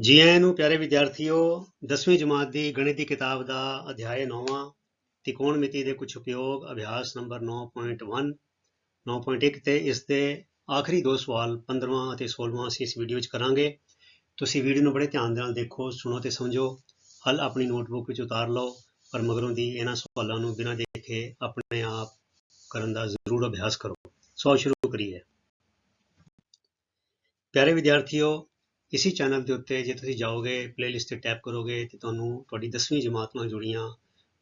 ਜੀ ਆਇਆਂ ਨੂੰ ਪਿਆਰੇ ਵਿਦਿਆਰਥੀਓ 10ਵੀਂ ਜਮਾਤ ਦੀ ਗਣਿਤ ਦੀ ਕਿਤਾਬ ਦਾ ਅਧਿਆਇ 9ਵਾਂ ਤਿਕੋਣਮਿਤੀ ਦੇ ਕੁਝ ਉਪਯੋਗ, ਅਭਿਆਸ ਨੰਬਰ 9.1 9.1 ਤੇ ਇਸ ਦੇ ਆਖਰੀ ਦੋ ਸਵਾਲ 15ਵਾਂ ਅਤੇ 16ਵਾਂ ਅਸੀਂ ਇਸ ਵੀਡੀਓ ਵਿੱਚ ਕਰਾਂਗੇ। ਤੁਸੀਂ ਵੀਡੀਓ ਨੂੰ ਬੜੇ ਧਿਆਨ ਦੇ ਨਾਲ ਦੇਖੋ, ਸੁਣੋ ਤੇ ਸਮਝੋ। ਹੱਲ ਆਪਣੀ ਨੋਟਬੁੱਕ ਵਿੱਚ ਉਤਾਰ ਲਓ, ਪਰ ਮਗਰੋਂ ਦੀ ਇਹਨਾਂ ਸਵਾਲਾਂ ਨੂੰ ਬਿਨਾਂ ਦੇਖੇ ਆਪਣੇ ਆਪ ਕਰਨ ਦਾ ਜ਼ਰੂਰ ਅਭਿਆਸ ਕਰੋ। ਸੋ ਸ਼ੁਰੂ ਕਰੀਏ। ਪਿਆਰੇ ਵਿਦਿਆਰਥੀਓ ਇਸੇ ਚੈਨਲ ਦੇ ਉੱਤੇ ਜੇ ਤੁਸੀਂ ਜਾਓਗੇ ਪਲੇਲਿਸਟ ਤੇ ਟੈਪ ਕਰੋਗੇ ਤੇ ਤੁਹਾਨੂੰ ਤੁਹਾਡੀ 10ਵੀਂ ਜਮਾਤ ਨਾਲ ਜੁੜੀਆਂ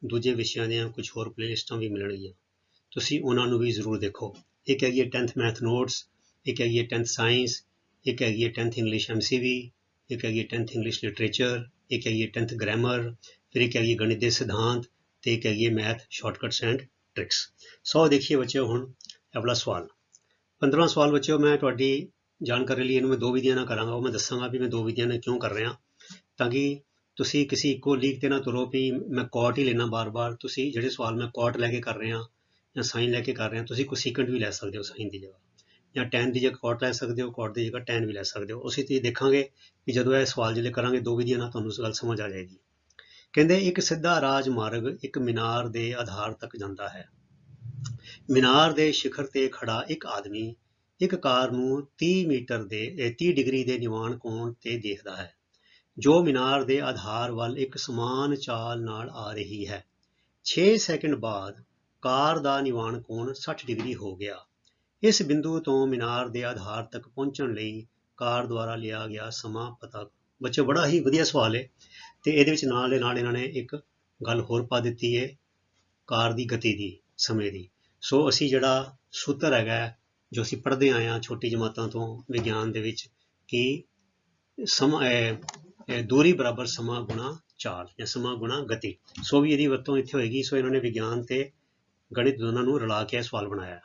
ਦੂਜੇ ਵਿਸ਼ਿਆਂ ਦੀਆਂ ਕੁਝ ਹੋਰ ਪਲੇਲਿਸਟਾਂ ਵੀ ਮਿਲਣਗੀਆਂ। ਤੁਸੀਂ ਉਹਨਾਂ ਨੂੰ ਵੀ ਜ਼ਰੂਰ ਦੇਖੋ। ਇੱਕ ਹੈਗੀ ਹੈ 10th ਮੈਥ ਨੋਟਸ ਇੱਕ ਹੈਗੀ ਹੈ 10th ਸਾਇੰਸ ਇੱਕ ਹੈਗੀ ਹੈ 10th ਇੰਗਲਿਸ਼ ਐਮਸੀਵੀ ਇੱਕ ਹੈਗੀ ਹੈ 10th ਇੰਗਲਿਸ਼ ਲਿਟਰੇਚਰ ਇੱਕ ਹੈਗੀ ਹੈ 10th ਗ੍ਰਾਮਰ ਫਿਰ ਇੱਕ ਹੈਗੀ ਹੈ ਗਣਿਤ ਦੇ ਸਿਧਾਂਤ ਤੇ ਇੱਕ ਹੈਗੀ ਹੈ math shortcuts and tricks so ਦੇਖੀਏ ਬੱਚਿਓ ਹੁਣ ਅਗਲਾ ਸਵਾਲ। 15ਵਾਂ ਸਵਾਲ ਬੱਚਿਓ, ਮੈਂ ਤੁਹਾਡੀ ਜਾਣਕਾਰੀ ਲਈ ਇਹਨੂੰ ਮੈਂ ਦੋ ਵਿਧੀਆਂ ਨਾਲ ਕਰਾਂਗਾ। ਉਹ ਮੈਂ ਦੱਸਾਂਗਾ ਵੀ ਮੈਂ ਦੋ ਵਿਧੀਆਂ ਨਾਲ ਕਿਉਂ ਕਰ ਰਿਹਾ। ਤਾਂ ਕਿ ਤੁਸੀਂ ਕਿਸੇ ਇੱਕੋ ਲੀਕ ਤੇ ਨਾ ਤੁਰੋ ਵੀ ਮੈਂ ਕੋਟ ਹੀ ਲੈਣਾ ਬਾਰ-ਬਾਰ। ਤੁਸੀਂ ਜਿਹੜੇ ਸਵਾਲ ਮੈਂ ਕੋਟ ਲੈ ਕੇ ਕਰ ਰਿਹਾ ਜਾਂ ਸਾਈਨ ਲੈ ਕੇ ਕਰ ਰਿਹਾ, ਤੁਸੀਂ ਕੋਈ ਸੀਕੁਐਂਟ ਵੀ ਲੈ ਸਕਦੇ ਹੋ ਸਾਈਨ ਦੀ ਜਗ੍ਹਾ। ਜਾਂ ਟੈਨ ਦੀ ਜਗ੍ਹਾ ਕੋਟ ਲੈ ਸਕਦੇ ਹੋ ਕੋਟ ਦੀ ਜਗ੍ਹਾ ਟੈਨ ਵੀ ਲੈ ਸਕਦੇ ਹੋ। ਉਸੇ ਤੇ ਦੇਖਾਂਗੇ ਕਿ ਜਦੋਂ ਇਹ ਸਵਾਲ ਜਿਹੜੇ ਕਰਾਂਗੇ, ਦੋ ਵਿਧੀਆਂ ਨਾਲ ਤੁਹਾਨੂੰ ਗੱਲ ਸਮਝ ਆ ਜਾਏਗੀ। ਕਹਿੰਦੇ ਇੱਕ ਸਿੱਧਾ ਰਾਜ ਮਾਰਗ ਇੱਕ ਮੀਨਾਰ ਦੇ ਆਧਾਰ ਤੱਕ ਜਾਂਦਾ ਹੈ। ਮੀਨਾਰ ਦੇ ਸਿਖਰ ਤੇ ਖੜਾ ਇੱਕ ਆਦਮੀ ਇੱਕ ਕਾਰ ਨੂੰ 30 ਮੀਟਰ ਦੇ ਇਹ 30 ਡਿਗਰੀ ਦੇ ਨਿਵਾਨ ਕੋਣ ਤੇ ਦੇਖਦਾ ਹੈ। ਜੋ ਮੀਨਾਰ ਦੇ ਆਧਾਰ ਵੱਲ ਇੱਕ ਸਮਾਨ ਚਾਲ ਨਾਲ ਆ ਰਹੀ ਹੈ। 6 ਸੈਕਿੰਡ ਬਾਅਦ ਕਾਰ ਦਾ ਨਿਵਾਨ ਕੋਣ 60 ਡਿਗਰੀ ਹੋ ਗਿਆ। ਇਸ ਬਿੰਦੂ ਤੋਂ ਮੀਨਾਰ ਦੇ ਆਧਾਰ ਤੱਕ ਪਹੁੰਚਣ ਲਈ ਕਾਰ ਦੁਆਰਾ ਲਿਆ ਗਿਆ ਸਮਾਂ ਪਤਾ ਬੱਚੇ, ਬੜਾ ਹੀ ਵਧੀਆ ਸਵਾਲ ਹੈ ਤੇ ਇਹਦੇ ਵਿੱਚ ਨਾਲ ਦੇ ਨਾਲ ਇਹਨਾਂ ਨੇ ਇੱਕ ਗੱਲ ਹੋਰ ਪਾ ਦਿੱਤੀ ਹੈ ਕਾਰ ਦੀ ਗਤੀ ਦੀ, ਸਮੇਂ ਦੀ। ਸੋ ਅਸੀਂ ਜਿਹੜਾ ਸੂਤਰ ਹੈਗਾ ਜੋ ਅਸੀਂ ਪੜ੍ਹਦੇ ਆਏ ਹਾਂ ਛੋਟੀ ਜਮਾਤਾਂ ਤੋਂ ਵਿਗਿਆਨ ਦੇ ਵਿੱਚ ਕਿ ਸਮਾਂ ਇਹ- ਦੂਰੀ ਬਰਾਬਰ ਸਮਾਂ ਗੁਣਾ ਚਾਲ ਜਾਂ ਸਮਾਂ ਗੁਣਾ ਗਤੀ। ਸੋ ਵੀ ਇਹਦੀ ਵਰਤੋਂ ਇੱਥੇ ਹੋਏਗੀ। ਸੋ ਇਹਨਾਂ ਨੇ ਵਿਗਿਆਨ ਤੇ ਗਣਿਤ ਦੋਨਾਂ ਨੂੰ ਰਲਾ ਕੇ ਇਹ ਸਵਾਲ ਬਣਾਇਆ।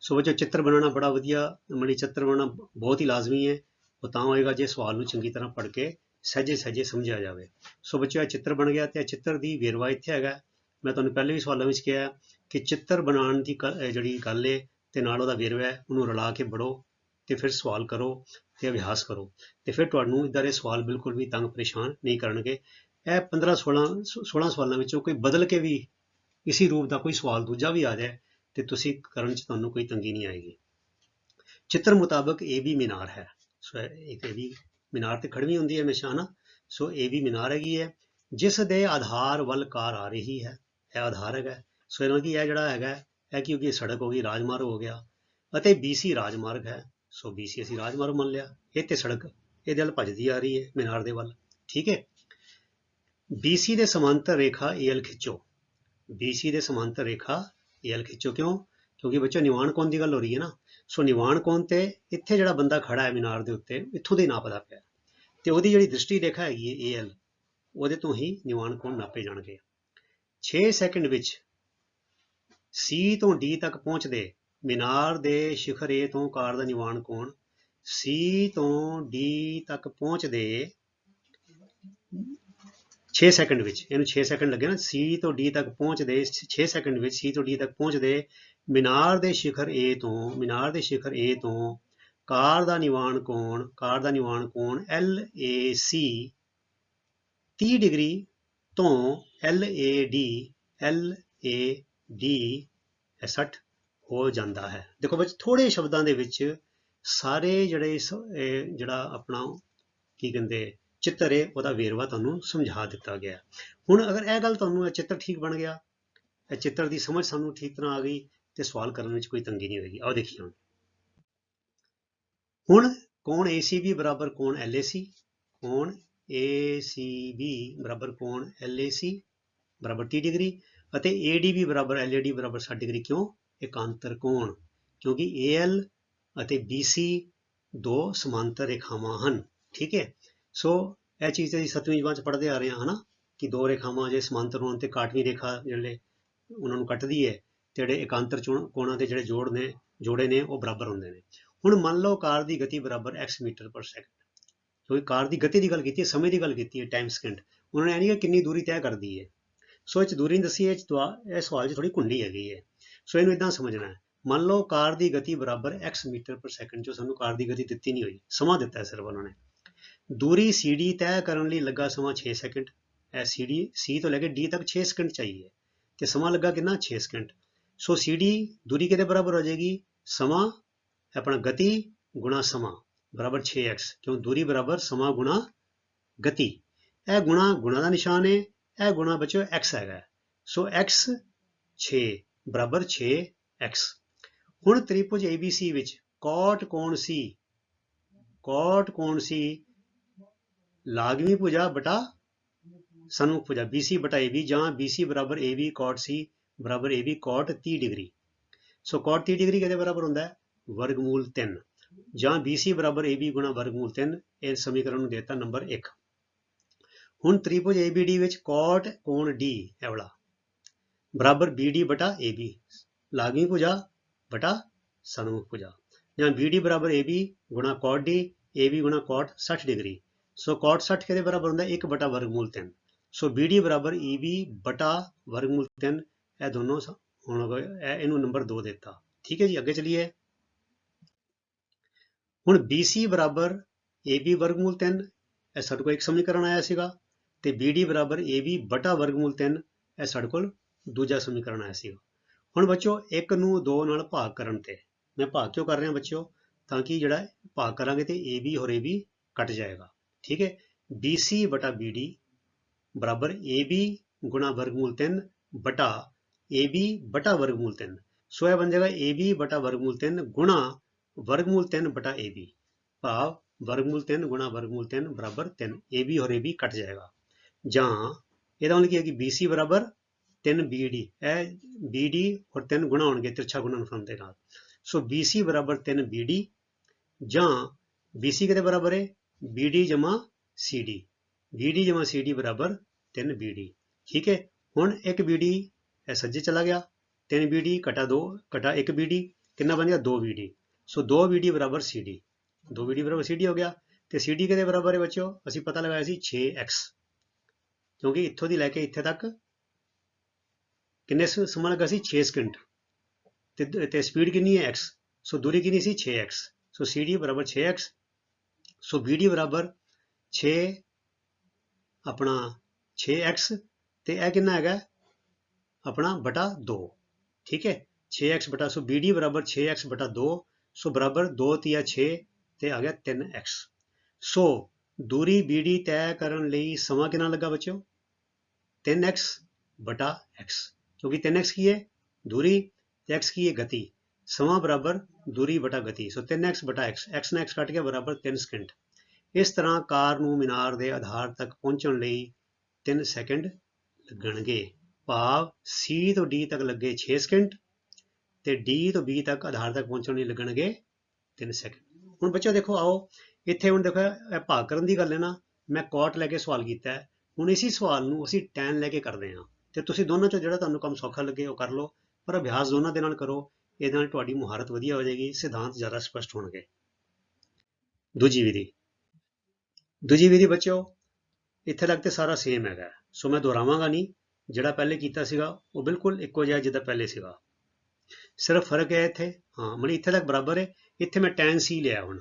ਸੋ ਬੱਚੋ, ਚਿੱਤਰ ਬਣਾਉਣਾ ਬੜਾ ਵਧੀਆ ਮਣੀ ਚਿੱਤਰ ਬਣਾਉਣਾ ਬਹੁਤ ਹੀ ਲਾਜ਼ਮੀ ਹੈ। ਉਹ ਤਾਂ ਹੋਏਗਾ ਜੇ ਸਵਾਲ ਨੂੰ ਚੰਗੀ ਤਰ੍ਹਾਂ ਪੜ੍ਹ ਕੇ ਸਹਿਜੇ ਸਹਿਜੇ ਸਮਝਿਆ ਜਾਵੇ। ਸੋ ਬੱਚੋ, ਇਹ ਚਿੱਤਰ ਬਣ ਗਿਆ ਤੇ ਇਹ ਚਿੱਤਰ ਦੀ ਵੇਰਵਾ ਇੱਥੇ ਹੈਗਾ। ਮੈਂ ਤੁਹਾਨੂੰ ਪਹਿਲੇ ਵੀ ਸਵਾਲਾਂ ਵਿੱਚ ਕਿਹਾ ਕਿ ਚਿੱਤਰ ਬਣਾਉਣ ਦੀ ਕ- ਜਿਹੜੀ ਗੱਲ ਹੈ ਤੇ ਨਾਲ ਉਹਦਾ ਵੇਰਵਾ ਹੈ, ਉਹਨੂੰ ਰਲਾ ਕੇ ਪੜੋ ਤੇ ਫਿਰ ਸਵਾਲ ਕਰੋ ਤੇ ਅਭਿਆਸ ਕਰੋ। ਤੇ ਫਿਰ ਤੁਹਾਨੂੰ ਇਦਾਂ ਦੇ ਸਵਾਲ ਬਿਲਕੁਲ ਵੀ ਤੰਗ ਪਰੇਸ਼ਾਨ ਨਹੀਂ ਕਰਨਗੇ। ਇਹ 15 16 16 ਸਵਾਲਾਂ ਵਿੱਚੋਂ ਕੋਈ ਬਦਲ ਕੇ ਵੀ ਇਸੇ ਰੂਪ ਦਾ ਕੋਈ ਸਵਾਲ ਦੂਜਾ ਵੀ ਆ ਜਾਏ, ਤੇ ਤੁਸੀਂ ਕਰਨ 'ਚ ਤੁਹਾਨੂੰ ਕੋਈ ਤੰਗੀ ਨਹੀਂ ਆਏਗੀ। ਚਿੱਤਰ ਮੁਤਾਬਕ ਇਹ ਵੀ ਮੀਨਾਰ ਹੈ। ਸੋ ਇਹ- ਇੱਕ ਇਹ ਵੀ ਮੀਨਾਰ ਤੇ ਖੜਵੀਂ ਹੁੰਦੀ ਹੈ ਹਮੇਸ਼ਾ ਨਾ ਸੋ ਇਹ ਵੀ ਮੀਨਾਰ ਹੈਗੀ ਹੈ। ਜਿਸ ਦੇ ਆਧਾਰ ਵੱਲ ਕਾਰ ਆ ਰਹੀ ਹੈ, ਇਹ ਆਧਾਰ ਹੈਗਾ ਸੋ ਇਹਨਾਂ ਦੀ ਇਹ ਜਿਹੜਾ ਹੈਗਾ ਇਹ ਕਿਉਂਕਿ ਇਹ ਸੜਕ ਹੋ ਗਈ, ਰਾਜਮਾਰਗ ਹੋ ਗਿਆ ਅਤੇ BC ਰਾਜਮਾਰਗ ਹੈ। ਸੋ BC ਅਸੀਂ ਰਾਜਮਾਰਗ ਮੰਨ ਲਿਆ। ਇਹ ਤੇ ਸੜਕ, ਇਹਦੇ ਵੱਲ ਭੱਜਦੀ ਆ ਰਹੀ ਹੈ ਮੀਨਾਰ ਦੇ ਵੱਲ। ਠੀਕ ਹੈ? BC ਦੇ ਸਮਾਂਤਰ ਰੇਖਾ AL ਖਿੱਚੋ। BC ਦੇ ਸਮਾਂਤਰ ਰੇਖਾ AL ਖਿੱਚੋ ਕਿਉਂ? ਕਿਉਂਕਿ ਬੱਚੋ ਨਿਵਾਨ ਕੋਣ ਦੀ ਗੱਲ ਹੋ ਰਹੀ ਹੈ ਨਾ? ਸੋ ਨਿਵਾਨ ਕੋਣ ਤੇ? ਇੱਥੇ ਜਿਹੜਾ ਬੰਦਾ ਖੜਾ ਹੈ ਮੀਨਾਰ ਦੇ ਉੱਤੇ, ਇੱਥੋਂ ਦੇ ਨਾਪਦਾ ਪਿਆ। ਤੇ ਉਹਦੀ ਜਿਹੜੀ ਦ੍ਰਿਸ਼ਟੀ ਰੇਖਾ ਹੈਗੀ ਹੈ AL ਉਹਦੇ ਤੋਂ ਹੀ ਨਿਵਾਨ ਕੋਣ ਨਾਪੇ ਜਾਣਗੇ। 6 ਸੈਕਿੰਡ ਵਿੱਚ ਸੀ ਤੋਂ ਡੀ ਤੱਕ ਪਹੁੰਚਦੇ। ਮੀਨਾਰ ਦੇ ਸਿਖਰ ਏ ਤੋਂ ਕਾਰ ਦਾ ਨਿਵਾਨ ਕੋਣ? ਸੀ ਤੋਂ ਡੀ ਤੱਕ ਪਹੁੰਚਦੇ 6 ਸੈਕਿੰਡ ਵਿੱਚ। ਇਹਨੂੰ 6 ਸੈਕਿੰਡ ਲੱਗੇ ਨਾ। ਸੀ ਤੋਂ ਡੀ ਤੱਕ ਪਹੁੰਚਦੇ 6 ਸੈਕਿੰਡ ਵਿੱਚ। ਸੀ ਤੋਂ ਡੀ ਤੱਕ ਪਹੁੰਚਦੇ ਮੀਨਾਰ ਦੇ ਸਿਖਰ A ਤੋਂ, ਮੀਨਾਰ ਦੇ ਸਿਖਰ A ਤੋਂ ਕਾਰ ਦਾ ਨਿਵਾਨ ਕੋਣ? ਕਾਰ ਦਾ ਨਿਵਾਨ ਕੋਣ? LAC 30 ਡਿਗਰੀ ਤੋਂ LAD LAD ਇਹ 60 ਹੋ ਜਾਂਦਾ ਹੈ। ਦੇਖੋ ਬੱਚ ਥੋੜੇ ਸ਼ਬਦਾਂ ਦੇ ਵਿੱਚ ਸਾਰੇ ਜਿਹੜੇ ਸ- ਜਿਹੜਾ ਆਪਣਾ ਕੀ ਕਹਿੰਦੇ, ਚਿੱਤਰ ਹੈ, ਉਹਦਾ ਵੇਰਵਾ ਤੁਹਾਨੂੰ ਸਮਝਾ ਦਿੱਤਾ ਗਿਆ। ਹੁਣ ਅਗਰ ਇਹ ਗੱਲ ਤੁਹਾਨੂੰ ਇਹ ਚਿੱਤਰ ਠੀਕ ਬਣ ਗਿਆ, ਇਹ ਚਿੱਤਰ ਦੀ ਸਮਝ ਸਾਨੂੰ ਠੀਕ ਤਰ੍ਹਾਂ ਆ ਗਈ ਤੇ ਸਵਾਲ ਕਰਨ ਵਿੱਚ ਕੋਈ ਤੰਗੀ ਨਹੀਂ ਹੋਏਗੀ। ਆਓ ਦੇਖੀਏ ਹੁਣ। ਹੁਣ ਕੋਣ ACB ਬਰਾਬਰ ਕੌਣ LAC ਕੋਣ ACB ਬਰਾਬਰ ਕੋਣ LAC ਬਰਾਬਰ 30 ਡਿਗਰੀ। ਅਤੇ ADB ਬਰਾਬਰ LAD ਬਰਾਬਰ 60 ਡਿਗਰੀ ਕਿਉਂ? ਇਕਾਂਤਰ ਕੋਣ? ਕਿਉਂਕਿ AL ਅਤੇ BC ਦੋ ਸਮਾਂਤਰ ਰੇਖਾਵਾਂ ਹਨ, ਠੀਕ ਹੈ? ਸੋ ਇਹ ਚੀਜ਼ ਅਸੀਂ ਸੱਤਵੀਂ ਜਮਾਤ ਚ ਪੜ੍ਹਦੇ ਆ ਰਹੇ ਹਾਂ, ਹਨਾ? ਕਿ ਦੋ ਰੇਖਾਵਾਂ ਜੇ ਸਮਾਂਤਰ ਹੋਣ ਤੇ ਕਾਟਵੀਂ ਰੇਖਾ ਜਿਹੜੇ ਉਹਨਾਂ ਨੂੰ ਕੱਟਦੀ ਹੈ, ਤੇ ਜਿਹੜੇ ਇਕਾਂਤਰ ਚੋਣ- ਕੋਣਾਂ ਦੇ ਜਿਹੜੇ ਜੋੜ ਨੇ, ਜੋੜੇ ਨੇ, ਉਹ ਬਰਾਬਰ ਹੁੰਦੇ ਨੇ। ਹੁਣ ਮੰਨ ਲਓ ਕਾਰ ਦੀ ਗਤੀ ਬਰਾਬਰ x ਮੀਟਰ ਪਰ ਸੈਕਿੰਡ ਕਿਉਂਕਿ ਕਾਰ ਦੀ ਗਤੀ ਦੀ ਗੱਲ ਕੀਤੀ ਹੈ, ਸਮੇਂ ਦੀ ਗੱਲ ਕੀਤੀ ਹੈ ਟਾਈਮ ਸਕਿੰਟ ਉਹਨਾਂ ਨੇ ਇਹ ਨਹੀਂ ਕਿ ਕਿੰਨੀ ਦੂਰੀ ਤੈਅ ਕਰਦੀ ਹੈ। ਸੋ ਇਹ 'ਚ ਦੂਰੀ ਨਹੀਂ ਦੱਸੀ, ਇਹ 'ਚ ਦੁਆ- ਇਹ ਸਵਾਲ 'ਚ ਥੋੜੀ ਕੁੰਡੀ ਹੈਗੀ ਹੈ। ਸੋ ਇਹਨੂੰ ਇਦਾਂ ਸਮਝਣਾ ਹੈ, ਮੰਨ ਲਓ ਕਾਰ ਦੀ ਗਤੀ ਬਰਾਬਰ x ਮੀਟਰ ਪਰ ਸੈਕਿੰਡ ਜੋ ਸਾਨੂੰ ਕਾਰ ਦੀ ਗਤੀ ਦਿੱਤੀ ਨਹੀਂ ਹੋਈ, ਸਮਾਂ ਦਿੱਤਾ ਹੈ ਸਿਰਫ ਉਹਨਾਂ ਨੇ। ਦੂਰੀ CD ਤੈਅ ਕਰਨ ਲਈ ਲੱਗਾ ਸਮਾਂ 6 ਸੈਕਿੰਡ ਇਹ CD C ਤੋਂ ਲੈ ਕੇ D ਤੱਕ 6 ਸਕਿੰਟ ਚਾਹੀਏ, ਤੇ ਸਮਾਂ ਲੱਗਾ ਕਿੰਨਾ? 6 ਸਕਿੰਟ ਸੋ CD ਦੂਰੀ ਕਿਹਦੇ ਬਰਾਬਰ ਹੋ ਜਾਏਗੀ? ਸਮਾਂ, ਆਪਣਾ ਗਤੀ ਗੁਣਾ ਸਮਾਂ, ਬਰਾਬਰ 6x ਕਿਉਂ? ਦੂਰੀ ਬਰਾਬਰ ਸਮਾਂ ਗੁਣਾ ਗਤੀ। ਇਹ ਗੁਣਾ ਗੁਣਾ ਦਾ ਨਿਸ਼ਾਨ ਹੈ ਇਹ ਗੁਣਾ ਬੱਚੋ x ਹੈਗਾ। ਸੋ x 6 ਬਰਾਬਰ 6x ਹੁਣ ਤ੍ਰਿਭੁਜ ABC ਵਿੱਚ ਕੋਟ ਕੋਣ ਸੀ? ਕੋਟ ਕੋਣ ਸੀ? ਲਾਗਵੀਂ ਭੁਜਾ ਬਟਾ ਸਨਮੁਖ ਭੁਜਾ BC ਬਟਾ AB ਜਾਂ BC ਬਰਾਬਰ AB ਕੋਟ ਸੀ ਬਰਾਬਰ AB cot 30 degree. So cot 30 degree ਕਿਹਦੇ ਬਰਾਬਰ ਹੁੰਦਾ? ਹੈ ਵਰਗਮੂਲ 3 ਜਾਂ BC ਬਰਾਬਰ AB ਗੁਣਾ ਵਰਗਮੂਲ 3 ਇਹ ਸਮੀਕਰਨ ਨੂੰ ਦੇਤਾ ਨੰਬਰ 1 ਹੁਣ ਤ੍ਰਿਭੁਜ ABD ਵਿੱਚ ਕੋਟ ਕੋਣ D ਇਹ ਵਾਲਾ ਬਰਾਬਰ BD ਬਟਾ AB ਲਾਗਵੀਂ ਭੁਜਾ ਬਟਾ ਸਨਮੁਖ ਭੁਜਾ। ਜਾਂ BD ਬਰਾਬਰ AB ਗੁਣਾ ਕੋਟ D AB ਗੁਣਾ ਕੋਟ 60 ਡਿਗਰੀ। ਸੋ ਕੋਟ 60 ਕਿਹਦੇ ਬਰਾਬਰ ਹੁੰਦਾ? 1 ਬਟਾ ਵਰਗਮੂਲ 3 ਸੋ BD ਬਰਾਬਰ EB ਬਟਾ ਵਰਗਮੂਲ 3 ਇਹ ਦੋਨੋਂ ਹੁਣ ਇਹਨੂੰ ਨੰਬਰ 2 ਦਿੱਤਾ। ਠੀਕ ਹੈ ਜੀ, ਅੱਗੇ ਚਲੀਏ। ਹੁਣ BC ਬਰਾਬਰ AB ਵਰਗਮੂਲ 3 ਇਹ ਸਾਡੇ ਕੋਲ ਇੱਕ ਸਮੀਕਰਨ ਆਇਆ ਸੀਗਾ। ਤੇ BD ਬਰਾਬਰ AB ਬਟਾ ਵਰਗਮੂਲ 3 ਇਹ ਸਾਡੇ ਕੋਲ ਦੂਜਾ ਸਮੀਕਰਨ ਆਇਆ ਸੀਗਾ। ਹੁਣ ਬੱਚੋ ਇੱਕ ਨੂੰ 2 ਨਾਲ ਭਾਗ ਕਰਨ ਤੇ, ਮੈਂ ਭਾਗ ਕਿਉਂ ਕਰ ਰਿਹਾ ਬੱਚਿਓ? ਤਾਂ ਕਿ ਜਿਹੜਾ ਭਾਗ ਕਰਾਂਗੇ ਤੇ AB ਹੋਰ AB ਕੱਟ ਜਾਏਗਾ। ਠੀਕ ਹੈ? BC ਬਟਾ BD ਬਰਾਬਰ AB ਗੁਣਾ ਵਰਗਮੂਲ 3 ਬਟਾ AB ਬਟਾ ਵਰਗਮੂਲ 3 ਸੋ ਇਹ ਬਣ ਜਾਏਗਾ AB ਬਟਾ ਵਰਗਮੂਲ 3 ਗੁਣਾ ਵਰਗਮੂਲ 3 ਬਟਾ AB ਭਾਵ ਵਰਗਮੂਲ 3 ਗੁਣਾ ਵਰਗਮੂਲ 3 ਬਰਾਬਰ 3 AB ਹੋਰ AB ਕੱਟ ਜਾਏਗਾ। ਜਾਂ ਇਹਦਾ ਮਤਲਬ ਕੀ ਹੈ ਕਿ BC ਬਰਾਬਰ 3 BD ਇਹ BD ਔਰ 3 ਗੁਣਾ ਹੋਣਗੇ ਤਿਰਛਾ ਗੁਣਨਫਲ ਦੇ ਨਾਲ। ਸੋ BC ਬਰਾਬਰ 3 BD ਜਾਂ BC ਕਿਹਦੇ ਬਰਾਬਰ ਹੈ? BD ਜਮਾ CD BD ਜਮਾ CD ਬਰਾਬਰ 3 BD ਠੀਕ ਹੈ? ਹੁਣ ਇੱਕ BD ਇਹ ਸੱਜੇ ਚਲਾ ਗਿਆ। 3 BD ਘਟਾ 2 ਘਟਾ 1 BD ਕਿੰਨਾ ਬਣ ਗਿਆ? 2 BD ਸੋ 2 BD ਬਰਾਬਰ CD 2 BD ਬਰਾਬਰ CD ਹੋ ਗਿਆ। ਤੇ CD ਕਿਹਦੇ ਬਰਾਬਰ ਹੈ ਬੱਚਿਓ? ਅਸੀਂ ਪਤਾ ਲਗਾਇਆ ਸੀ 6x ਕਿਉਂਕਿ ਇੱਥੋਂ ਦੀ ਲੈ ਕੇ ਇੱਥੇ ਤੱਕ ਕਿੰਨੇ ਸ- ਸਮਾਂ ਲੱਗਾ ਸੀ? 6 ਸਕਿੰਟ ਤੇ ਤੇ ਸਪੀਡ ਕਿੰਨੀ ਹੈ? x ਸੋ ਦੂਰੀ ਕਿੰਨੀ ਸੀ? 6x ਸੋ CD ਬਰਾਬਰ 6x ਸੋ BD ਬਰਾਬਰ 6 ਆਪਣਾ 6x ਤੇ ਇਹ ਕਿੰਨਾ ਹੈਗਾ? ਆਪਣਾ ਬਟਾ 2 ਠੀਕ ਹੈ? 6x ਬਟਾ, ਸੋ BD ਬਰਾਬਰ 6x ਬਟਾ 2 ਸੋ ਬਰਾਬਰ 2 ਤੀਆ 6 ਤੇ ਆ ਗਿਆ 3x ਸੋ ਦੂਰੀ BD ਤੈਅ ਕਰਨ ਲਈ ਸਮਾਂ ਕਿੰਨਾ ਲੱਗਾ ਬੱਚਿਓ? 3x ਬਟਾ x ਕਿਉਂਕਿ 3x ਕੀ ਹੈ ਦੂਰੀ ਤੇ x ਕੀ ਹੈ ਗਤੀ ਸਮਾਂ ਬਰਾਬਰ ਦੂਰੀ ਬਟਾ ਗਤੀ ਸੋ 3x ਬਟਾ x x ਨਾਲ x ਕੱਟ ਗਿਆ ਬਰਾਬਰ 3 ਸਕਿੰਟ ਇਸ ਤਰ੍ਹਾਂ ਕਾਰ ਨੂੰ ਮੀਨਾਰ ਦੇ ਆਧਾਰ ਤੱਕ ਪਹੁੰਚਣ ਲਈ 3 ਸੈਕਿੰਡ ਲੱਗਣਗੇ ਭਾਵ C ਤੋਂ D ਤੱਕ ਲੱਗੇ 6 ਸਕਿੰਟ ਤੇ D ਤੋਂ B ਤੱਕ ਆਧਾਰ ਤੱਕ ਪਹੁੰਚਣ ਲਈ ਲੱਗਣਗੇ 3 ਸੈਕਿੰਡ ਹੁਣ ਬੱਚਿਓ ਦੇਖੋ ਆਓ ਇੱਥੇ ਹੁਣ ਦੇਖੋ ਇਹ ਭਾਗ ਕਰਨ ਦੀ ਗੱਲ ਹੈ ਨਾ ਮੈਂ ਕੋਟ ਲੈ ਕੇ ਸਵਾਲ ਕੀਤਾ ਹੈ ਹੁਣ ਇਸੇ ਸਵਾਲ ਨੂੰ ਅਸੀਂ ਟੈਨ ਲੈ ਕੇ ਕਰਦੇ ਹਾਂ। ਤੇ ਤੁਸੀਂ ਦੋਨਾਂ ਚੋਂ ਜਿਹੜਾ ਤੁਹਾਨੂੰ ਕੰਮ ਸੌਖਾ ਲੱਗੇ ਉਹ ਕਰ ਲਓ, ਪਰ ਅਭਿਆਸ ਦੋਨਾਂ ਦੇ ਨਾਲ ਕਰੋ, ਇਹਦੇ ਨਾਲ ਤੁਹਾਡੀ ਮੁਹਾਰਤ ਵਧੀਆ ਹੋ ਜਾਏਗੀ, ਸਿਧਾਂਤ ਜ਼ਿਆਦਾ ਸਪਸ਼ਟ ਹੋਣਗੇ। ਦੂਜੀ ਵਿਧੀ। ਦੂਜੀ ਵਿਧੀ ਬੱਚਿਓ, ਇੱਥੇ ਤੱਕ ਤੇ ਸਾਰਾ ਸੇਮ ਹੈਗਾ। ਸੋ ਮੈਂ ਦੁਹਰਾਵਾਂਗਾ ਨਹੀਂ, ਜਿਹੜਾ ਪਹਿਲੇ ਕੀਤਾ ਸੀਗਾ, ਉਹ ਬਿਲਕੁਲ ਇੱਕੋ ਜਿਹਾ ਜਿੱਦਾਂ ਪਹਿਲੇ ਸੀਗਾ। ਸਿਰਫ ਫ਼ਰਕ ਹੈ ਇੱਥੇ, ਹਾਂ, ਮਤਲਬ ਇੱਥੇ ਤੱਕ ਬਰਾਬਰ ਹੈ ਇੱਥੇ ਮੈਂ tan c ਲਿਆ ਹੁਣ।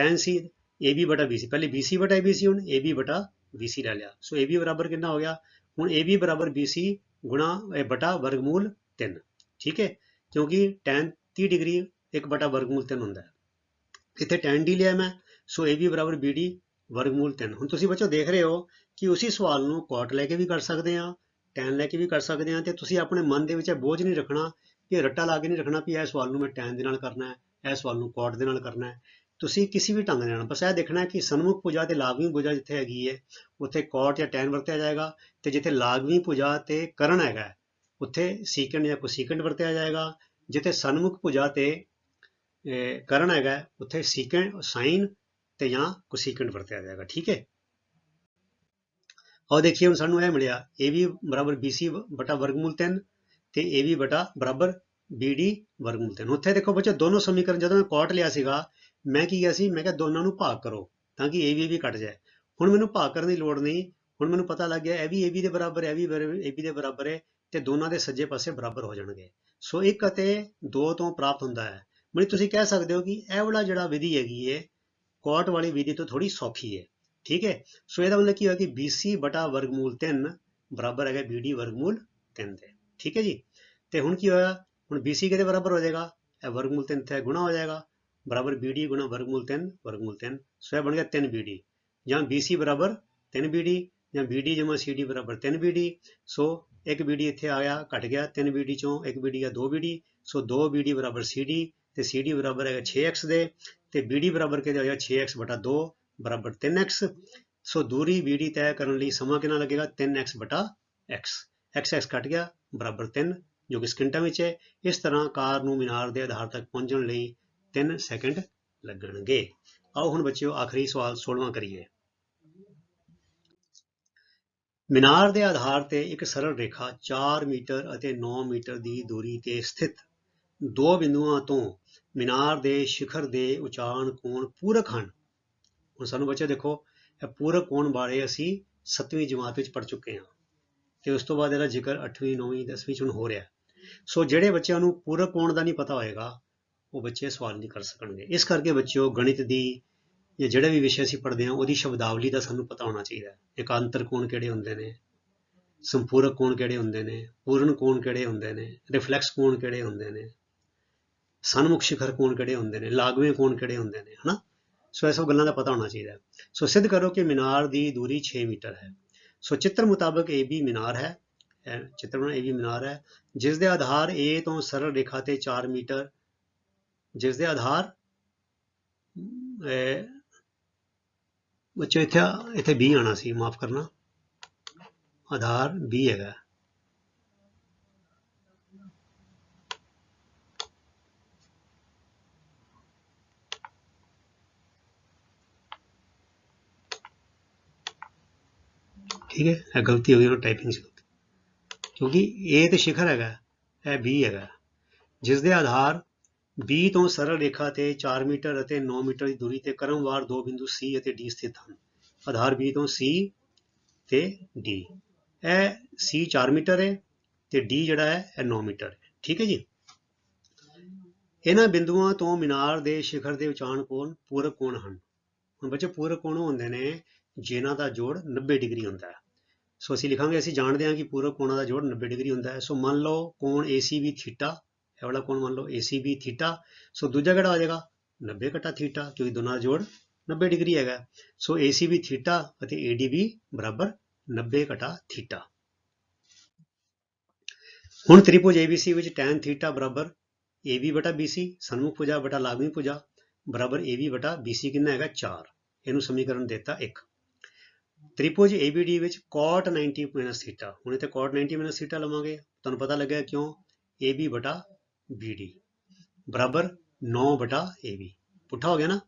tan c AB ਬਟਾ BC ਪਹਿਲੇ BC ਬਟਾ AB ਸੀ, ਹੁਣ AB ਬਟਾ BC ਲੈ ਲਿਆ। ਸੋ AB ਬਰਾਬਰ ਕਿੰਨਾ ਹੋ ਗਿਆ? ਹੁਣ AB ਬਰਾਬਰ BC ਗੁਣਾ, ਇਹ ਬਟਾ ਵਰਗਮੂਲ 3 ਠੀਕ ਹੈ? ਕਿਉਂਕਿ tan 30 ਡਿਗਰੀ 1 ਬਟਾ ਵਰਗਮੂਲ 3 ਹੁੰਦਾ ਹੈ। ਇੱਥੇ tan d ਲਿਆ ਮੈਂ। ਸੋ AB ਬਰਾਬਰ BD ਵਰਗਮੂਲ 3 ਹੁਣ ਤੁਸੀਂ ਬੱਚੋ ਦੇਖ ਰਹੇ ਹੋ ਕਿ ਉਸੇ ਸਵਾਲ ਨੂੰ ਕੋਟ ਲੈ ਕੇ ਵੀ ਕਰ ਸਕਦੇ ਹਾਂ, tan ਲੈ ਕੇ ਵੀ ਕਰ ਸਕਦੇ ਹਾਂ ਤੇ ਤੁਸੀਂ ਆਪਣੇ ਮਨ ਦੇ ਵਿੱਚ ਇਹ ਬੋਝ ਨਹੀਂ ਰੱਖਣਾ ਕਿ ਰੱਟਾ ਲਾ ਕੇ ਨਹੀਂ ਰੱਖਣਾ ਵੀ ਇਹ ਸਵਾਲ ਨੂੰ ਮੈਂ tan ਦੇ ਨਾਲ ਕਰਨਾ ਹੈ, ਇਹ ਸਵਾਲ ਨੂੰ ਕੋਟ ਦੇ ਨਾਲ ਕਰਨਾ ਹੈ। ਤੁਸੀਂ ਕਿਸੇ ਵੀ ਢੰਗ ਦੇ ਨਾਲ, ਬਸ ਇਹ ਦੇਖਣਾ ਕਿ ਸਨਮੁਖ ਭੁਜਾ ਤੇ ਲਾਗਵੀ ਪੂਜਾ ਜਿੱਥੇ ਹੈਗੀ ਹੈ, ਉੱਥੇ ਕੋਟ ਜਾਂ ਟੈਨ ਵਰਤਿਆ ਜਾਏਗਾ ਤੇ ਜਿੱਥੇ ਲਾਗਵੀਂ ਭੁਜਾ ਤੇ ਕਰਨ ਹੈਗਾ ਉੱਥੇ ਸੀਕੈਂਟ ਜਾਂ ਕੋਸੀਕੈਂਟ ਵਰਤਿਆ ਜਾਏਗਾ, ਜਿੱਥੇ ਸਨਮੁਖ ਭੁਜਾ ਤੇ ਕਰਨ ਹੈਗਾ ਉੱਥੇ ਸੀਕੈਂਟ ਸਾਈਨ ਤੇ ਜਾਂ ਕੋਸੀਕੈਂਟ ਵਰਤਿਆ ਜਾਏਗਾ, ਠੀਕ ਹੈ? ਆਓ ਦੇਖੀਏ ਹੁਣ ਸਾਨੂੰ ਇਹ ਮਿਲਿਆ AB ਬਰਾਬਰ BC ਬਟਾ ਵਰਗਮੂਲ 3 ਤੇ AB ਬਟਾ ਬਰਾਬਰ BD ਵਰਗਮੂਲ 3 ਉੱਥੇ ਦੇਖੋ ਬੱਚੋ, ਦੋਨੋਂ ਸਮੀਕਰਨ ਜਦੋਂ ਮੈਂ ਕੋਟ ਲਿਆ ਸੀਗਾ ਮੈਂ ਕੀ ਕਿਹਾ ਸੀ? ਮੈਂ ਕਿਹਾ ਦੋਨਾਂ ਨੂੰ ਭਾਗ ਕਰੋ ਤਾਂ ਕਿ AB ਵੀ ਕੱਟ ਜਾਏ। ਹੁਣ ਮੈਨੂੰ ਭਾਗ ਕਰਨ ਦੀ ਲੋੜ ਨਹੀਂ। ਹੁਣ ਮੈਨੂੰ ਪਤਾ ਲੱਗ ਗਿਆ, ਇਹ ਵੀ AB ਦੇ ਬਰਾਬਰ ਹੈ, ਇਹ ਵੀ AB ਦੇ ਬਰਾਬਰ ਹੈ ਤੇ ਦੋਨਾਂ ਦੇ ਸੱਜੇ ਪਾਸੇ ਬਰਾਬਰ ਹੋ ਜਾਣਗੇ। ਸੋ 1 ਅਤੇ 2 ਤੋਂ ਪ੍ਰਾਪਤ ਹੁੰਦਾ ਹੈ। ਮਤਲਬ ਤੁਸੀਂ ਕਹਿ ਸਕਦੇ ਹੋ ਕਿ ਇਹ ਵਾਲਾ ਜਿਹੜਾ ਵਿਧੀ ਹੈਗੀ ਹੈ ਕੋਟ ਵਾਲੀ ਵਿਧੀ ਤੋਂ ਥੋੜੀ ਸੌਖੀ ਹੈ ਠੀਕ ਹੈ? ਸੋ ਇਹਦਾ ਮਤਲਬ ਕੀ ਹੋਇਆ ਕਿ BC ਬਟਾ ਵਰਗਮੂਲ 3 ਬਰਾਬਰ ਹੈਗਾ BD ਵਰਗਮੂਲ 3 ਦੇ। ਠੀਕ ਹੈ ਜੀ? ਤੇ ਹੁਣ ਕੀ ਹੋਇਆ? ਹੁਣ BC ਕਿਹਦੇ ਬਰਾਬਰ ਹੋ ਜਾਏਗਾ? ਇਹ ਵਰਗਮੂਲ 3 ਤੇ ਗੁਣਾ ਹੋ ਜਾਏਗਾ। ਬਰਾਬਰ BD ਗੁਣਾ ਵਰਗਮੂਲ 3 ਵਰਗਮੂਲ 3 ਸੋ ਇਹ ਬਣ ਗਿਆ 3BD ਜਾਂ BC ਬਰਾਬਰ 3BD ਜਾਂ BD ਜਮਾ CD ਬਰਾਬਰ 3BD ਸੋ ਇੱਕ BD ਇੱਥੇ ਆਇਆ ਘਟ ਗਿਆ 3BD ਚੋਂ ਇੱਕ BD ਆ 2BD ਸੋ 2BD ਬਰਾਬਰ CD ਤੇ CD ਬਰਾਬਰ ਹੈਗਾ 6x ਦੇ ਤੇ BD ਬਰਾਬਰ ਕਿਹਦੇ ਹੋਇਆ 6x ਬਟਾ 2 ਬਰਾਬਰ 3x ਸੋ ਦੂਰੀ BD ਤੈਅ ਕਰਨ ਲਈ ਸਮਾਂ ਕਿੰਨਾ ਲੱਗੇਗਾ 3x ਬਟਾ x x x ਕੱਟ ਗਿਆ ਬਰਾਬਰ 3 ਜੋ ਕਿ ਸਕਿੰਟਾਂ ਵਿੱਚ ਹੈ ਇਸ ਤਰ੍ਹਾਂ ਕਾਰ ਨੂੰ ਮੀਨਾਰ ਦੇ ਆਧਾਰ ਤੱਕ ਪਹੁੰਚਣ ਲਈ 3 ਸੈਕਿੰਡ ਲੱਗਣਗੇ। ਆਓ ਹੁਣ ਬੱਚਿਓ ਆਖਰੀ ਸਵਾਲ 16ਵਾਂ ਕਰੀਏ। ਮੀਨਾਰ ਦੇ ਆਧਾਰ ਤੇ ਇੱਕ ਸਰਲ ਰੇਖਾ 4 ਮੀਟਰ ਅਤੇ 9 ਮੀਟਰ ਦੀ ਦੂਰੀ ਤੇ ਸਥਿਤ। ਦੋ ਬਿੰਦੂਆਂ ਤੋਂ ਮੀਨਾਰ ਦੇ ਸਿਖਰ ਦੇ ਉਚਾਰਨ ਕੋਣ ਪੂਰਕ ਹਨ। ਹੁਣ ਸਾਨੂੰ ਬੱਚੇ ਦੇਖੋ, ਇਹ ਪੂਰਕ ਕੋਣ ਬਾਰੇ ਅਸੀਂ 7ਵੀਂ ਜਮਾਤ ਵਿੱਚ ਪੜ ਚੁੱਕੇ ਹਾਂ। ਤੇ ਉਸ ਤੋਂ ਬਾਅਦ ਇਹਦਾ ਜ਼ਿਕਰ 8ਵੀਂ 9ਵੀਂ 10ਵੀਂ ਚ ਹੁਣ ਹੋ ਰਿਹਾ। ਸੋ ਜਿਹੜੇ ਬੱਚਿਆਂ ਨੂੰ ਪੂਰਕ ਕੋਣ ਦਾ ਨਹੀਂ ਪਤਾ ਹੋਏਗਾ ਉਹ ਬੱਚੇ ਸਵਾਲ ਨਹੀਂ ਕਰ ਸਕਣਗੇ। ਇਸ ਕਰਕੇ ਬੱਚਿਓ, ਗਣਿਤ ਦੀ ਜਾਂ ਜਿਹੜੇ ਵੀ ਵਿਸ਼ੇ ਅਸੀਂ ਪੜ੍ਹਦੇ ਹਾਂ, ਉਹਦੀ ਸ਼ਬਦਾਵਲੀ ਦਾ ਸਾਨੂੰ ਪਤਾ ਹੋਣਾ ਚਾਹੀਦਾ। ਹੈ ਇਕਾਂਤਰ ਕੋਣ ਕਿਹੜੇ ਹੁੰਦੇ ਨੇ? ਸੰਪੂਰਕ ਕੋਣ ਕਿਹੜੇ ਹੁੰਦੇ ਨੇ? ਪੂਰਨ ਕੋਣ ਕਿਹੜੇ ਹੁੰਦੇ ਨੇ? ਰਿਫਲੈਕਸ ਕੋਣ ਕਿਹੜੇ ਹੁੰਦੇ ਨੇ? ਸਨਮੁਖ ਸ਼ਿਖਰ ਕੋਣ ਕਿਹੜੇ ਹੁੰਦੇ ਨੇ? ਲਾਗਵੇਂ ਕੋਣ ਕਿਹੜੇ ਹੁੰਦੇ ਨੇ? ਹਨਾ? ਸੋ ਇਹ ਸਭ ਗੱਲਾਂ ਦਾ ਪਤਾ ਹੋਣਾ ਚਾਹੀਦਾ। ਸੋ ਸਿੱਧ ਕਰੋ ਕਿ ਮੀਨਾਰ ਦੀ ਦੂਰੀ 6 ਮੀਟਰ ਹੈ। ਸੋ ਚਿੱਤਰ ਮੁਤਾਬਕ ਇਹ ਵੀ ਮੀਨਾਰ ਹੈ। ਚਿੱਤਰ ਬਣਾ ਵੀ ਮੀਨਾਰ ਹੈ। ਜਿਸ ਦੇ ਆਧਾਰ A ਤੋਂ ਸਰਲ ਰੇਖਾ ਤੇ 4 ਮੀਟਰ ਜਿਸ ਦੇ ਆਧਾਰ ਅਹ, ਬੱਚੋ ਇੱਥੇ ਇੱਥੇ B ਆਣਾ ਸੀ ਮਾਫ ਕਰਨਾ। ਆਧਾਰ B ਹੈਗਾ। ਠੀਕ ਹੈ ਇਹ ਗਲਤੀ ਹੋ ਗਈ ਉਹ ਟਾਈਪਿੰਗ ਸੀ ਕਿਉਂਕਿ A ਤੇ ਸ਼ਿਖਰ ਹੈਗਾ ਇਹ B ਹੈਗਾ। ਜਿਸ ਦੇ ਆਧਾਰ B ਤੋਂ ਸਰਲ ਰੇਖਾ ਤੇ 4 ਮੀਟਰ ਅਤੇ 9 ਮੀਟਰ ਦੀ ਦੂਰੀ ਤੇ ਕ੍ਰਮਵਾਰ ਦੋ ਬਿੰਦੂ C ਅਤੇ D ਸਥਿਤ ਹਨ। ਆਧਾਰ B ਤੋਂ C ਤੇ D ਇਹ C 4 ਮੀਟਰ ਹੈ ਤੇ D ਜਿਹੜਾ ਹੈ, ਇਹ 9 ਮੀਟਰ ਹੈ। ਠੀਕ ਹੈ ਜੀ? ਇਹਨਾਂ ਬਿੰਦੂਆਂ ਤੋਂ ਮੀਨਾਰ ਦੇ ਸਿਖਰ ਦੇ ਉਚਾਰਨ ਕੋਣ ਪੂਰਕ ਕੋਣ ਹਨ? ਹੁਣ ਬੱਚੇ ਪੂਰਕ ਕੋਣ ਹੁੰਦੇ ਨੇ ਜਿਨ੍ਹਾਂ ਦਾ ਜੋੜ 90 ਡਿਗਰੀ ਹੁੰਦਾ ਹੈ। ਸੋ ਅਸੀਂ ਲਿਖਾਂਗੇ, ਅਸੀਂ ਜਾਣਦੇ ਹਾਂ ਕਿ ਪੂਰਬ ਕੋਣਾਂ ਦਾ ਜੋੜ 90 ਡਿਗਰੀ ਹੁੰਦਾ ਹੈ। ਸੋ ਮੰਨ ਲਓ ਕੋਣ ਵੀ ਥੀਟਾ ਇਹ ਵਾਲਾ ਕੋਣ ਮੰਨ ਲਓ ACB ਥੀਟਾ ਸੋ ਦੂਜਾ ਕਿਹੜਾ ਹੋ ਜਾਏਗਾ 90 ਘਟਾ ਥੀਟਾ ਕਿਉਂਕਿ ਦੋਨਾਂ ਦਾ ਜੋੜ 90 ਡਿਗਰੀ ਹੈਗਾ ਸੋ ACB ਥੀਟਾ ਅਤੇ ADB ਬਰਾਬਰ 90 ਘਟਾ ਥੀਟਾ ਹੁਣ ਤ੍ਰਿਭੁਜ ABC ਵਿੱਚ tan ਥੀਟਾ ਬਰਾਬਰ AB ਬਟਾ BC ਸਨਮੁਖ ਭੁਜਾ ਬਟਾ ਲਾਗਵੀਂ ਭੁਜਾ ਬਰਾਬਰ AB ਬਟਾ BC ਕਿੰਨਾ ਹੈਗਾ 4 ਇਹਨੂੰ ਸਮੀਕਰਨ ਦਿੱਤਾ 1 ਤ੍ਰਿਭੁਜ ABD ਵਿੱਚ cot 90 ਮਾਈਨਸ ਹੁਣ ਇੱਥੇ cot 90 ਮਾਈਨਸ ਲਵਾਂਗੇ ਤੁਹਾਨੂੰ ਪਤਾ ਲੱਗਿਆ ਕਿਉਂ AB ਬਟਾ BD ਬਰਾਬਰ 9 ਬਟਾ AB ਪੁੱਠਾ ਹੋ ਗਿਆ ਨਾ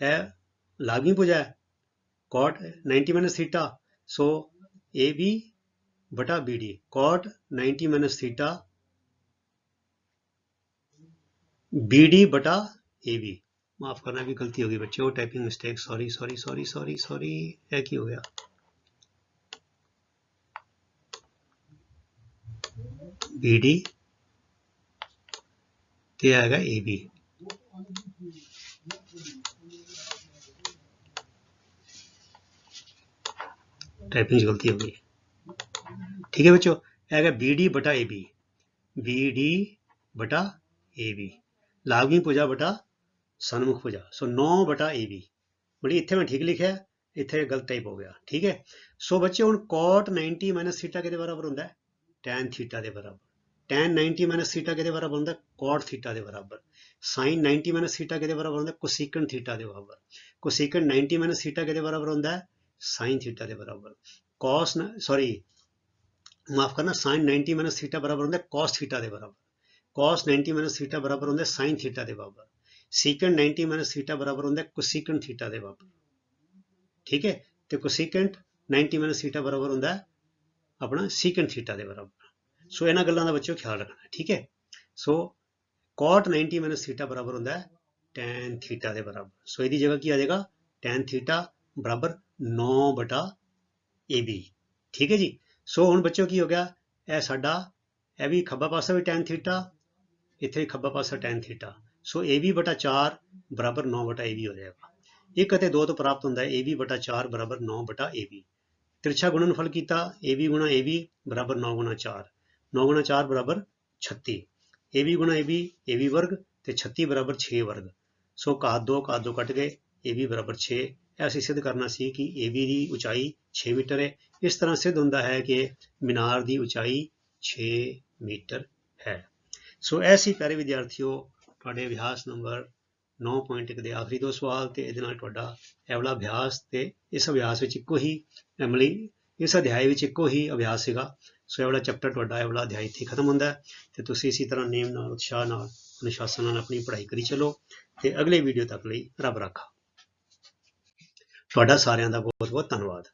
ਇਹ ਲਾਗਵੀਂ ਭੁਜਾ ਹੈ cot 90 minus theta so AB ਬਟਾ BD cot 90 minus theta BD ਬਟਾ AB ਮਾਫ ਕਰਨਾ ਵੀ ਗਲਤੀ ਹੋ ਗਈ ਬੱਚਿਓ typing mistake sorry sorry sorry sorry sorry ਇਹ ਕੀ ਹੋ ਗਿਆ BD ਤੇ ਆਏਗਾ AB ਟਾਈਪਿੰਗ 'ਚ ਗਲਤੀ ਹੋ ਗਈ ਠੀਕ ਹੈ ਬੱਚੋ ਇਹ ਹੈਗਾ BD ਬਟਾ AB BD ਬਟਾ AB ਲਾਗਵੀਂ ਭੁਜਾ ਬਟਾ ਸਨਮੁਖ ਭੁਜਾ ਸੋ 9 ਬਟਾ AB ਬੜੀ ਇੱਥੇ ਮੈਂ ਠੀਕ ਲਿਖਿਆ ਇੱਥੇ ਗਲਤ ਟਾਈਪ ਹੋ ਗਿਆ ਠੀਕ ਹੈ ਸੋ ਬੱਚੇ ਹੁਣ cot 90 ਮਾਈਨਸ ਥੀਟਾ ਕਿਹਦੇ ਬਰਾਬਰ ਹੁੰਦਾ ਹੈ tan ਥੀਟਾ ਦੇ ਬਰਾਬਰ tan 90 ਮਾਈਨਸ ਥੀਟਾ ਕਿਹਦੇ ਬਰਾਬਰ ਹੁੰਦਾ? ਹੈ cot ਥੀਟਾ ਦੇ ਬਰਾਬਰ। sin 90 ਮਾਈਨਸ ਥੀਟਾ ਕਿਹਦੇ ਬਰਾਬਰ ਹੁੰਦਾ? ਹੈ cosecant ਥੀਟਾ ਦੇ ਬਰਾਬਰ। 90 ਮਾਈਨਸ ਥੀਟਾ ਕਿਹਦੇ ਬਰਾਬਰ ਹੁੰਦਾ? ਹੈ sin ਥੀਟਾ ਦੇ ਬਰਾਬਰ। cos ਸੌਰੀ ਮਾਫ ਕਰਨਾ 90 ਮਾਈਨਸ ਥੀਟਾ ਬਰਾਬਰ ਹੁੰਦਾ ਹੈ cos ਥੀਟਾ ਦੇ ਬਰਾਬਰ। cos 90 ਮਾਈਨਸ ਥੀਟਾ ਬਰਾਬਰ ਹੁੰਦਾ ਹੈ sin ਥੀਟਾ ਦੇ ਬਰਾਬਰ। secant 90 ਮਾਈਨਸ ਥੀਟਾ ਬਰਾਬਰ ਹੁੰਦਾ ਹੈ cosecant ਥੀਟਾ ਦੇ ਬਰਾਬਰ। ਠੀਕ ਹੈ? ਤੇ cosecant 90 ਮਾਈਨਸ ਥੀਟਾ ਬਰਾਬਰ ਹੁੰਦਾ ਹੈ ਆਪਣਾ secant ਥੀਟਾ ਦੇ ਬਰਾਬਰ। ਸੋ ਇਹਨਾਂ ਗੱਲਾਂ ਦਾ ਬੱਚਿਓ ਖਿਆਲ ਰੱਖਣਾ, ਠੀਕ ਹੈ? ਸੋ cot 90 ਮਾਈਨਸ ਥੀਟਾ ਬਰਾਬਰ ਹੁੰਦਾ ਹੈ, tan ਥੀਟਾ ਦੇ ਬਰਾਬਰ। ਸੋ ਇਹਦੀ ਜਗ੍ਹਾ ਕੀ ਆ ਜਾਏਗਾ? tan ਥੀਟਾ ਬਰਾਬਰ 9 ਬਟਾ AB ਠੀਕ ਹੈ ਜੀ? ਸੋ ਹੁਣ ਬੱਚਿਓ ਕੀ ਹੋ ਗਿਆ? ਇਹ ਸਾਡਾ, ਇਹ ਵੀ ਖੱਬਾ ਪਾਸਾ ਵੀ tan ਥੀਟਾ ਇੱਥੇ ਖੱਬਾ ਪਾਸਾ tan ਥੀਟਾ ਸੋ AB ਬਟਾ 4 ਬਰਾਬਰ 9 ਬਟਾ AB ਹੋ ਜਾਏਗਾ। ਇੱਕ ਅਤੇ ਦੋ ਤੋਂ ਪ੍ਰਾਪਤ ਹੁੰਦਾ ਹੈ AB ਬਟਾ 4 ਬਰਾਬਰ 9 ਬਟਾ AB ਤਿਰਛਾ ਗੁਣਨਫਲ ਕੀਤਾ AB ਗੁਣਾ AB ਬਰਾਬਰ 9 ਗੁਣਾ 4 9 ਗੁਣਾ 4 ਬਰਾਬਰ 36 AB ਗੁਣਾ AB AB ਵਰਗ ਤੇ 36 ਬਰਾਬਰ 6 ਵਰਗ ਸੋ ਘਾਤ 2 ਘਾਤ 2 ਕੱਟ ਗਏ AB ਬਰਾਬਰ 6 ਇਹ ਅਸੀਂ ਸਿੱਧ ਕਰਨਾ ਸੀ ਕਿ AB ਦੀ ਉਚਾਈ 6 ਮੀਟਰ ਹੈ ਇਸ ਤਰ੍ਹਾਂ ਸਿੱਧ ਹੁੰਦਾ ਹੈ ਕਿ ਮੀਨਾਰ ਦੀ ਉਚਾਈ 6 ਮੀਟਰ ਹੈ ਸੋ ਇਹ ਸੀ ਪਿਆਰੇ ਵਿਦਿਆਰਥੀਓ ਤੁਹਾਡੇ ਅਭਿਆਸ ਨੰਬਰ 9.1 ਦੇ ਆਖਰੀ ਦੋ ਸਵਾਲ ਤੇ ਇਹਦੇ ਨਾਲ ਤੁਹਾਡਾ ਇਹ ਅਭਿਆਸ ਤੇ ਇਸ ਅਭਿਆਸ ਵਿੱਚ ਇੱਕੋ ਹੀ ਅਮਲੀ ਇਸ ਅਧਿਆਇ ਵਿੱਚ ਇੱਕੋ ਹੀ ਅਭਿਆਸ ਸੀਗਾ ਸੋ ਇਹ ਵਾਲਾ ਚੈਪਟਰ ਤੁਹਾਡਾ ਇਹ ਵਾਲਾ ਅਧਿਆਇ ਇੱਥੇ ਖਤਮ ਹੁੰਦਾ ਹੈ ਤੇ ਤੁਸੀਂ ਇਸੇ ਤਰ੍ਹਾਂ ਨੇਮ ਨਾਲ, ਉਤਸ਼ਾਹ ਨਾਲ, ਅਨੁਸ਼ਾਸਨ ਨਾਲ ਆਪਣੀ ਪੜ੍ਹਾਈ ਕਰੀ ਚਲੋ ਤੇ ਅਗਲੇ ਵੀਡੀਓ ਤੱਕ ਲਈ ਰੱਬ ਰਾਖਾ। ਤੁਹਾਡਾ ਸਾਰਿਆਂ ਦਾ ਬਹੁਤ ਬਹੁਤ ਧੰਨਵਾਦ।